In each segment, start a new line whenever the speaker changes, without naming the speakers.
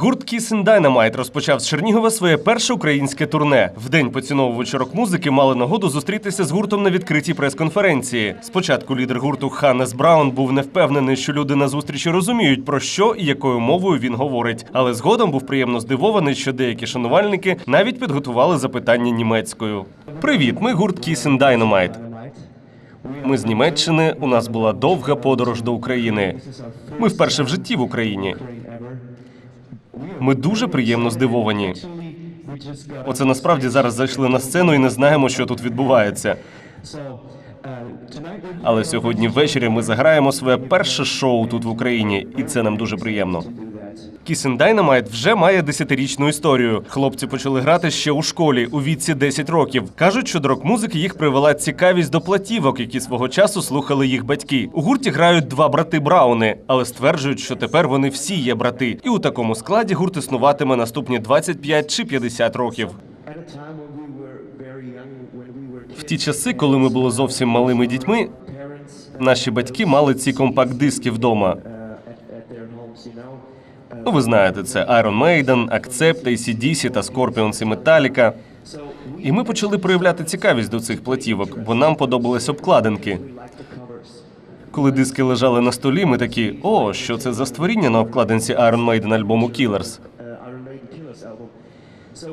Гурт Kiss and Dynamite розпочав з Чернігова своє перше українське турне. В день поціновувачі рок-музики мали нагоду зустрітися з гуртом на відкритій прес-конференції. Спочатку лідер гурту Ханнес Браун був не впевнений, що люди на зустрічі розуміють про що і якою мовою він говорить. Але згодом був приємно здивований, що деякі шанувальники навіть підготували запитання німецькою. Привіт, ми гурт Kiss and Dynamite. Ми з Німеччини. У нас була довга подорож до України. Ми вперше в житті в Україні. Ми дуже приємно здивовані. Оце насправді зараз зайшли на сцену і не знаємо, що тут відбувається. Але сьогодні ввечері ми заграємо своє перше шоу тут в Україні, і це нам дуже приємно. And Dynamite вже має десятирічну історію. Хлопці почали грати ще у школі у віці 10 років. Кажуть, що до рок-музики їх привела цікавість до платівок, які свого часу слухали їх батьки. У гурті грають два брати Брауни, але стверджують, що тепер вони всі є брати. І у такому складі гурт існуватиме наступні 25 чи 50 років. В ті часи, коли ми були зовсім малими дітьми, наші батьки мали ці компакт-диски вдома. Ну, ви знаєте, це Iron Maiden, Accept, ACDC та Scorpions і Metallica. І ми почали проявляти цікавість до цих платівок, бо нам подобались обкладинки. Коли диски лежали на столі, ми такі: о, що це за створіння на обкладинці Iron Maiden альбому Killers.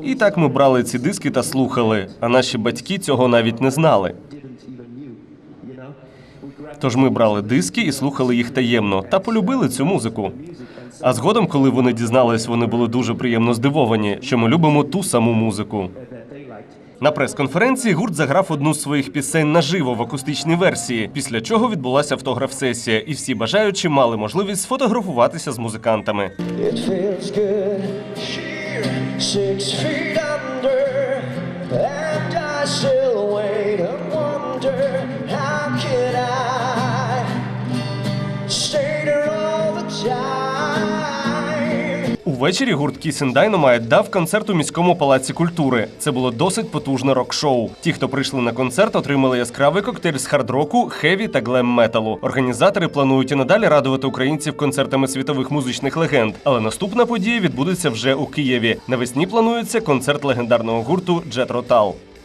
І так ми брали ці диски та слухали, а наші батьки цього навіть не знали. Тож ми брали диски і слухали їх таємно та полюбили цю музику. А згодом, коли вони дізнались, вони були дуже приємно здивовані, що ми любимо ту саму музику. На прес-конференції гурт заграв одну з своїх пісень наживо в акустичній версії, після чого відбулася автограф-сесія, і всі бажаючі мали можливість сфотографуватися з музикантами.
It feels good six feet under,
Увечері гурт Kiss and Dynamite дав концерт у міському палаці культури. Це було досить потужне рок-шоу. Ті, хто прийшли на концерт, отримали яскравий коктейль з хард-року, хеві та глем-металу. Організатори планують і надалі радувати українців концертами світових музичних легенд. Але наступна подія відбудеться вже у Києві. Навесні планується концерт легендарного гурту Джет Ротал.